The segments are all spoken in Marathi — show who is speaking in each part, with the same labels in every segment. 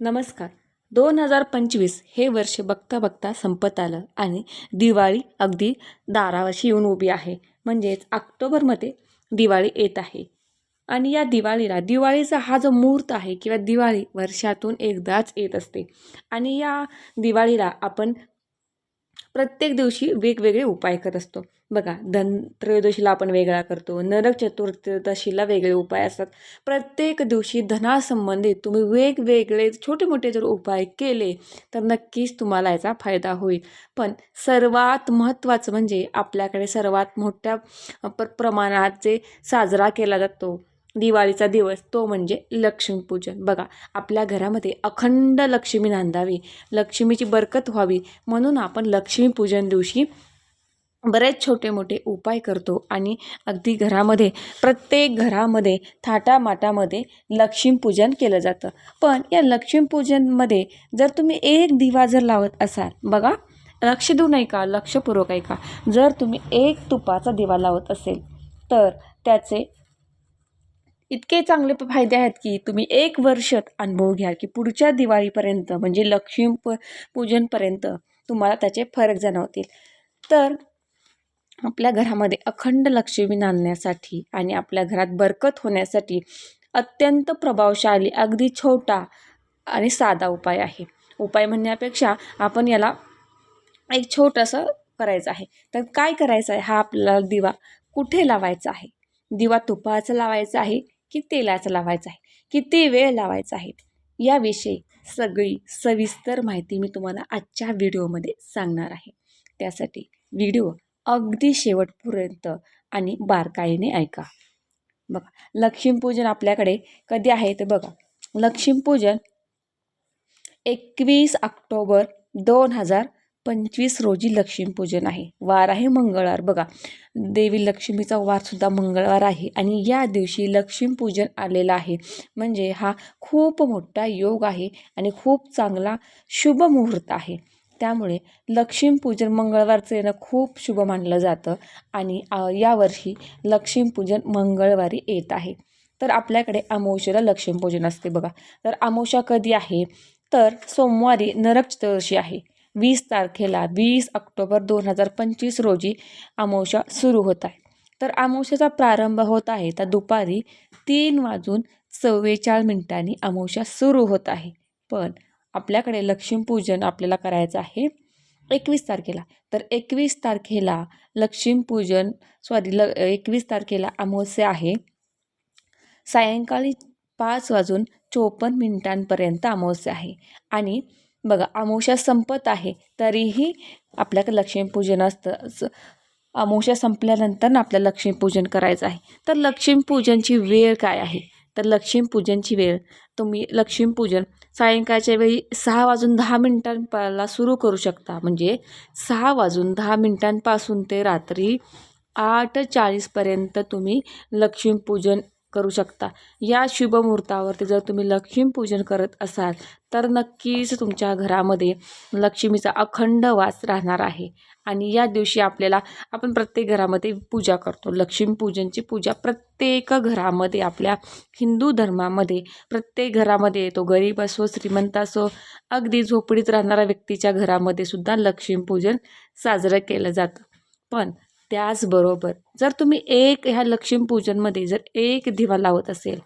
Speaker 1: नमस्कार. दोन हजार पंचवीस हे वर्ष बघता बघता संपत आलं आणि दिवाळी अगदी दारावरशी येऊन उभी आहे. म्हणजेच ऑक्टोबरमध्ये दिवाळी येत आहे. आणि या दिवाळीला दिवाळीचा हा जो मुहूर्त आहे किंवा दिवाळी वर्षातून एकदाच येत असते. आणि या दिवाळीला आपण प्रत्येक दिवशी वेगवेगळे उपाय करत असतो. बघा धन त्रयोदशीला आपण वेगळा करतो नरक चतुर्दशीला वेगळे उपाय असतात. प्रत्येक दिवशी धनासंबंधित तुम्ही वेगवेगळे छोटे मोठे जर उपाय केले तर नक्कीच तुम्हाला याचा फायदा होईल. पण सर्वात महत्त्वाचं म्हणजे आपल्याकडे सर्वात मोठ्या प्रमाणात जे साजरा केला जातो दिवाळीचा दिवस तो म्हणजे लक्ष्मीपूजन. बघा आपल्या घरामध्ये अखंड लक्ष्मी नांदावी लक्ष्मीची बरकत व्हावी म्हणून आपण लक्ष्मीपूजन दिवशी बरेच छोटे मोठे उपाय करतो आणि अगदी घरामध्ये प्रत्येक घरामध्ये थाटामाटामध्ये लक्ष्मीपूजन केलं जातं. पण या लक्ष्मीपूजनमध्ये जर तुम्ही एक दिवा जर लावत असाल बघा लक्ष देऊन ऐका का लक्षपूर्वक आहे का जर तुम्ही एक तुपाचा दिवा लावत असेल तर त्याचे इतके चांगले प- फायदे आहेत की तुम्ही एक वर्षात अनुभव घ्याल की पुढच्या दिवाळीपर्यंत म्हणजे लक्ष्मी प पूजनपर्यंत तुम्हाला त्याचे फरक जाणवतील. तर आपल्या घरामध्ये अखंड लक्ष्मी नांदण्यासाठी आणि आपल्या घरात बरकत होण्यासाठी अत्यंत प्रभावशाली अगदी छोटा आणि साधा उपाय आहे. उपाय म्हणण्यापेक्षा आपण याला एक छोटंसं करायचं आहे. तर काय करायचं आहे? हा आपल्याला दिवा कुठे लावायचा आहे? दिवा तुपाचा लावायचा आहे की तेलाचा लावायचा आहे किती वेळ लावायचा आहे. याविषयी सगळी सविस्तर माहिती मी तुम्हाला आजच्या व्हिडिओमध्ये सांगणार आहे. त्यासाठी व्हिडिओ अगदी शेवटपर्यंत आणि बारकाईने ऐका. बघा लक्ष्मीपूजन आपल्याकडे कधी आहे ते बघा. लक्ष्मीपूजन एकवीस ऑक्टोबर दोन हजार पंचवीस रोजी लक्ष्मीपूजन आहे. वार आहे मंगळवार. बघा देवी लक्ष्मीचा वारसुद्धा मंगळवार आहे आणि या दिवशी लक्ष्मीपूजन आलेलं आहे. म्हणजे हा खूप मोठा योग आहे आणि खूप चांगला शुभ मुहूर्त आहे. त्यामुळे लक्ष्मीपूजन मंगळवारचं येणं खूप शुभ मानलं जातं आणि यावर्षी लक्ष्मीपूजन मंगळवारी येत आहे. तर आपल्याकडे अमावशेला लक्ष्मीपूजन असते बघा. तर अमावशा कधी आहे? तर सोमवारी नरक चतुर्दशी आहे. वीस तारखेला वीस ऑक्टोबर दोन हजार पंचवीस रोजी अमावस्या सुरू होत आहे. तर अमावस्याचा प्रारंभ होत आहे. तर दुपारी तीन वाजून चव्वेचाळीस मिनिटांनी अमावस्या सुरू होत आहे. पण आपल्याकडे लक्ष्मीपूजन आपल्याला करायचं आहे एकवीस तारखेला. तर एकवीस तारखेला लक्ष्मीपूजन सॉरी ल एकवीस तारखेला अमावस्या आहे. सायंकाळी पाच वाजून चोपन्न मिनिटांपर्यंत अमावस्या आहे. आणि बघा अमावस्या संपत आहे तरीही आपल्याकडे लक्ष्मीपूजन असतं. स- अमावस्या संपल्यानंतर ना आपल्याला लक्ष्मीपूजन करायचं आहे. तर लक्ष्मीपूजनची वेळ काय आहे? तर लक्ष्मीपूजनची वेळ तुम्ही लक्ष्मीपूजन सायंकाळच्या वेळी सहा वाजून दहा मिनिटांपाला सुरू करू शकता. म्हणजे सहा वाजून दहा मिनिटांपासून ते रात्री आठ चाळीसपर्यंत तुम्ही लक्ष्मीपूजन करू शकता. या शुभमुहूर्तावरती जर तुम्ही लक्ष्मीपूजन करत असाल तर नक्कीच तुमच्या घरामध्ये लक्ष्मीचा अखंड वास राहणार आहे. आणि या दिवशी आपल्याला आपण प्रत्येक घरामध्ये पूजा करतो. लक्ष्मीपूजनची पूजा प्रत्येक घरामध्ये आपल्या हिंदू धर्मामध्ये प्रत्येक घरामध्ये येतो. गरीब असो श्रीमंत असो अगदी झोपडीत राहणाऱ्या व्यक्तीच्या घरामध्ये सुद्धा लक्ष्मीपूजन साजरं केलं जातं. पण त्याचबरोबर जर तुम्ही एक ह्या लक्ष्मीपूजनमध्ये जर एक दिवा लावत असेल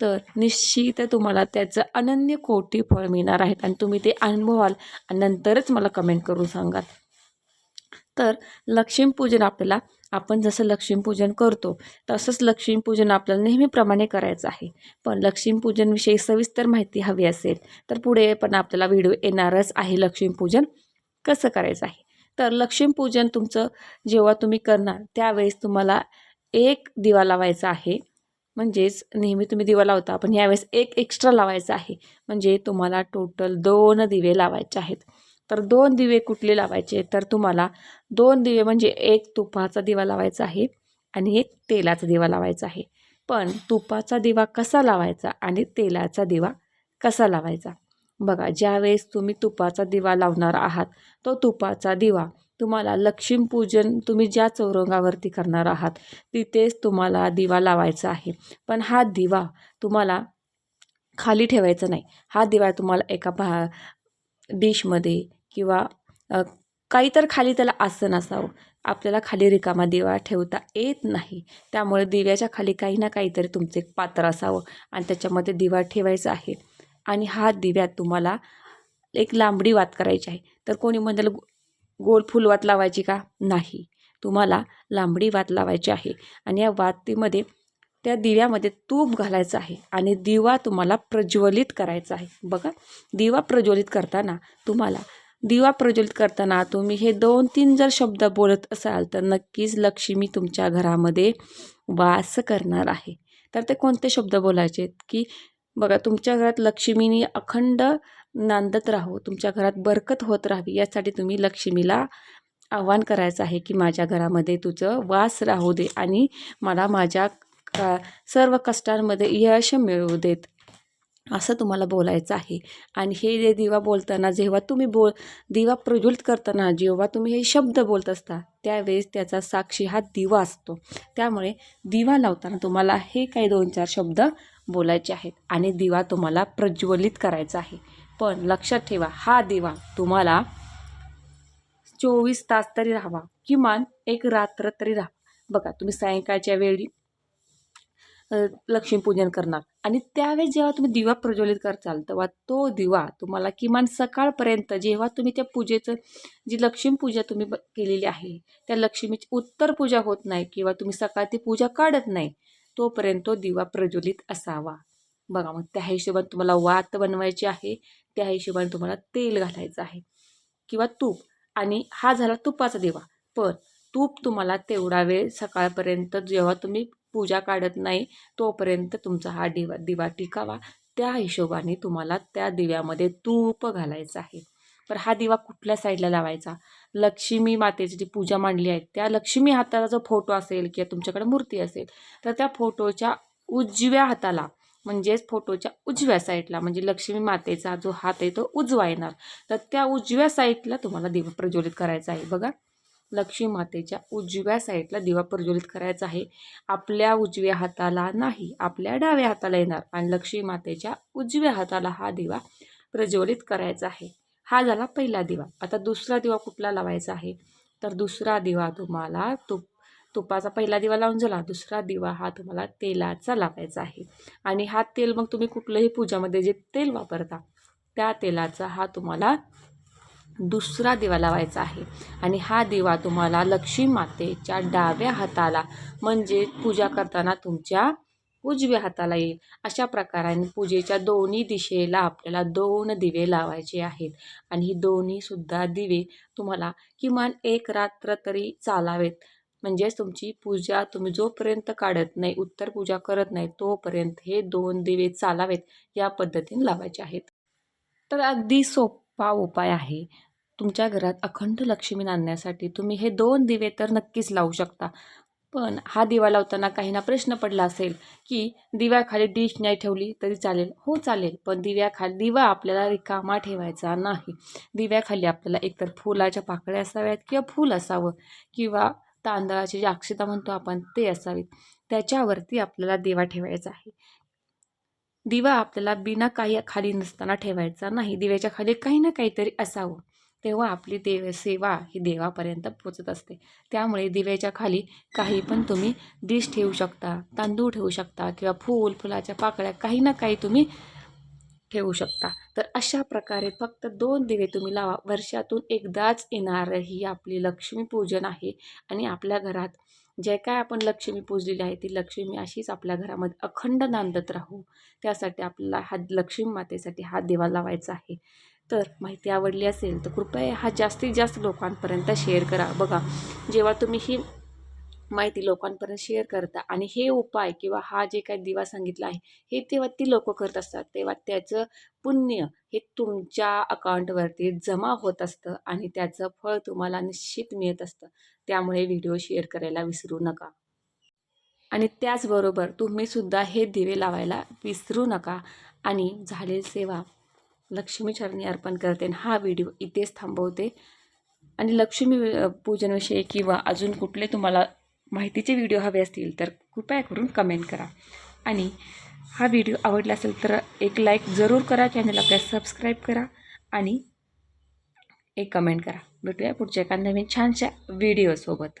Speaker 1: तर निश्चित तुम्हाला त्याचं अनन्य कोटी फळ मिळणार आहेत आणि तुम्ही ते अनुभवाल आणि नंतरच मला कमेंट करून सांगाल. तर लक्ष्मीपूजन आपल्याला आपण जसं लक्ष्मीपूजन करतो तसंच लक्ष्मीपूजन आपल्याला नेहमीप्रमाणे करायचं आहे. पण लक्ष्मीपूजनविषयी सविस्तर माहिती हवी असेल तर पुढे पण आपल्याला व्हिडिओ येणारच आहे लक्ष्मीपूजन कसं करायचं आहे. तर लक्ष्मीपूजन तुमचं जेव्हा तुम्ही करणार त्यावेळेस तुम्हाला एक दिवा लावायचा आहे. म्हणजेच नेहमी तुम्ही दिवा लावता पण यावेळेस एक एक्स्ट्रा लावायचा आहे. म्हणजे तुम्हाला टोटल दोन दिवे लावायचे आहेत. तर दोन दिवे कुठले लावायचे? तर तुम्हाला दोन दिवे म्हणजे एक तुपाचा दिवा लावायचा आहे आणि एक तेलाचा दिवा लावायचा आहे. पण तुपाचा दिवा कसा लावायचा आणि तेलाचा दिवा कसा लावायचा? बघा ज्यावेळेस तुम्ही तुपाचा दिवा लावणार आहात तो तुपाचा दिवा तुम्हाला लक्ष्मीपूजन तुम्ही ज्या चौरंगावरती करणार आहात तिथेच तुम्हाला दिवा लावायचा आहे. पण हा दिवा तुम्हाला खाली ठेवायचा नाही. हा दिवा तुम्हाला एका भा डिशमध्ये किंवा काही तर खाली त्याला आसन असावं. आपल्याला खाली रिकामा दिवा ठेवता येत नाही. त्यामुळे दिव्याच्या खाली काही ना काहीतरी तुमचं एक पात्र असावं आणि त्याच्यामध्ये दिवा ठेवायचा आहे. आणि हा दिव्यात तुम्हाला एक लांबडी वात करायची आहे. तर कोणी म्हणेल गो- गोल फुलवात लावायची का? नाही. तुम्हाला लांबडी वात लावायची आहे. आणि या वातीमध्ये त्या दिव्यामध्ये तूप घालायचं आहे. आणि दिवा तुम्हाला प्रज्वलित करायचा आहे. बघा दिवा प्रज्वलित करताना तुम्हाला दिवा प्रज्वलित करताना तुम्ही हे दोन तीन जर शब्द बोलत असाल तर नक्कीच लक्ष्मी तुमच्या घरामध्ये वास करणार आहे. तर ते कोणते शब्द बोलायचे? की बघा तुमच्या घरात लक्ष्मीनी अखंड नांदत राहो तुमच्या घरात बरकत होत राहावी यासाठी तुम्ही लक्ष्मीला आव्हान करायचं आहे की माझ्या घरामध्ये तुझं वास राहू दे आणि मला माझ्या का सर्व कष्टांमध्ये यश मिळवू देत. असं तुम्हाला बोलायचं आहे. आणि हे जे दिवा बोलताना जेव्हा तुम्ही बोल दिवा प्रज्वलित करताना जेव्हा तुम्ही हे शब्द बोलत असता त्यावेळेस त्याचा साक्षी हा दिवा असतो. त्यामुळे दिवा लावताना तुम्हाला हे काही दोन चार शब्द बोलायचे आहेत आणि दिवा तुम्हाला प्रज्वलित करायचा आहे. पण लक्षात ठेवा हा दिवा तुम्हाला चोवीस तास तरी राहावा किमान एक रात्र तरी राहा बघा तुम्ही सायंकाळच्या वेळी लक्ष्मीपूजन करणार आणि त्यावेळेस जेव्हा तुम्ही दिवा प्रज्वलित करताल तेव्हा तो दिवा तुम्हाला किमान सकाळपर्यंत जेव्हा तुम्ही त्या पूजेचं जी लक्ष्मीपूजा तुम्ही ब केलेली आहे त्या लक्ष्मीची उत्तर पूजा होत नाही किंवा तुम्ही सकाळ ती पूजा काढत नाही तोपर्यंत तो दिवा प्रज्वलित असावा. बघा मग त्या हिशोबाने तुम्हाला वात बनवायची आहे त्या हिशोबाने तुम्हाला तेल घालायचं आहे. किंवा तूप. आणि हा झाला तुपाचा दिवा. पण तूप तुम्हाला तेवढा वेळ सकाळपर्यंत जेव्हा तुम्ही पूजा काढत नाही तोपर्यंत तुमचा हा दिवा दिवा टिकावा. त्या हिशोबाने तुम्हाला त्या दिव्यामध्ये तूप घालायचं आहे. तर हा दिवा कुठल्या साईडला लावायचा? लक्ष्मी मातेची जी पूजा मांडली आहे त्या लक्ष्मी हाताला जो फोटो असेल किंवा तुमच्याकडे मूर्ती असेल तर त्या फोटोच्या उजव्या हाताला म्हणजेच फोटोच्या उजव्या साईडला म्हणजे लक्ष्मी मातेचा जो हात आहे तो उजवा येणार. तर त्या उजव्या साईडला तुम्हाला दिवा प्रज्वलित करायचा आहे. बघा लक्ष्मी मातेच्या उजव्या साईडला दिवा प्रज्वलित करायचा आहे. आपल्या उजव्या हाताला नाही आपल्या डाव्या हाताला येणार. आणि लक्ष्मी मातेच्या उजव्या हाताला हा दिवा प्रज्वलित करायचा आहे. हा झाला पहिला दिवा. आता दुसरा दिवा कुठला लावायचा आहे? तर दुसरा दिवा तुम्हाला तुप तुपाचा पहिला दिवा लावून झाला. दुसरा दिवा हा तुम्हाला तेलाचा लावायचा आहे. आणि हा तेल मग तुम्ही कुठलंही पूजामध्ये जे तेल वापरता त्या तेलाचा हा तुम्हाला दुसरा दिवा लावायचा आहे. आणि हा दिवा तुम्हाला लक्ष्मी मातेच्या डाव्या हाताला म्हणजे पूजा करताना तुमच्या उजव्या हाताला येईल. अशा प्रकाराने पूजेच्या दोन्ही दिशेला आपल्याला दोन दिवे लावायचे आहेत. आणि ही दोन्हीसुद्धा दिवे तुम्हाला किमान एक रात्र तरी चालावेत. म्हणजेच तुमची पूजा तुम्ही जोपर्यंत काढत नाही उत्तर पूजा करत नाही तोपर्यंत हे दोन दिवे चालावेत या पद्धतीने लावायचे आहेत. तर अगदी सोपा उपाय आहे. तुमच्या घरात अखंड लक्ष्मी आणण्यासाठी तुम्ही हे दोन दिवे तर नक्कीच लावू शकता. पण हा दिवा लावताना काहींना प्रश्न पडला असेल की दिव्याखाली डिश नाही ठेवली तरी चालेल. हो चालेल. पण दिव्याखाली दिवा आपल्याला रिकामा ठेवायचा नाही. दिव्याखाली आपल्याला एकतर फुलाच्या पाकळ्या असाव्यात किंवा फूल असावं किंवा तांदळाची जी अक्षता म्हणतो आपण ते असावीत. त्याच्यावरती आपल्याला दिवा ठेवायचा आहे. दिवा आपल्याला बिना काही खाली नसताना ठेवायचा नाही. दिव्याच्या खाली काही ना काहीतरी असावं. तेव्हा आपली देव सेवा ही देवापर्यंत पोचत असते. त्यामुळे दिव्याच्या खाली काही पण तुम्ही डिश ठेवू शकता तांदूळ ठेवू शकता किंवा फूल फुलाच्या पाकळ्या काही ना काही तुम्ही ठेवू शकता. तर अशा प्रकारे फक्त दोन दिवे तुम्ही लावा. वर्षातून एकदाच येणारं ही आपली लक्ष्मीपूजन आहे आणि आपल्या घरात जे काय आपण लक्ष्मी पूजलेली आहे ती लक्ष्मी अशीच आपल्या घरामध्ये अखंड नांदत राहू. त्यासाठी आपल्याला हा लक्ष्मी मातेसाठी हा दिवा लावायचा आहे. तर माहिती आवडली असेल तर कृपया हा जास्तीत जास्त लोकांपर्यंत शेअर करा. बघा जेव्हा तुम्ही ही माहिती लोकांपर्यंत शेअर करता आणि हे उपाय किंवा हा जे काही दिवा सांगितला आहे हे तेव्हा ती लोक करत असतात. तेव्हा त्याचं पुण्य हे तुमच्या अकाउंटवरती जमा होत असतं आणि त्याचं फळ तुम्हाला निश्चित मिळत असतं. त्यामुळे व्हिडिओ शेअर करायला विसरू नका. आणि त्याचबरोबर तुम्हीसुद्धा हे दिवे लावायला विसरू नका. आणि झालेली सेवा लक्ष्मीचरणी अर्पण करते आणि हा व्हिडिओ इथेच थांबवते. आणि लक्ष्मी पूजनविषयी किंवा अजून कुठले तुम्हाला माहितीचे व्हिडिओ हवे असतील तर कृपया करून कमेंट करा. आणि हा व्हिडिओ आवडला असेल तर एक लाईक जरूर करा चॅनल आपल्या सबस्क्राईब करा आणि एक कमेंट करा. भेटूया पुढच्या एका नवीन छानशा व्हिडिओसोबत.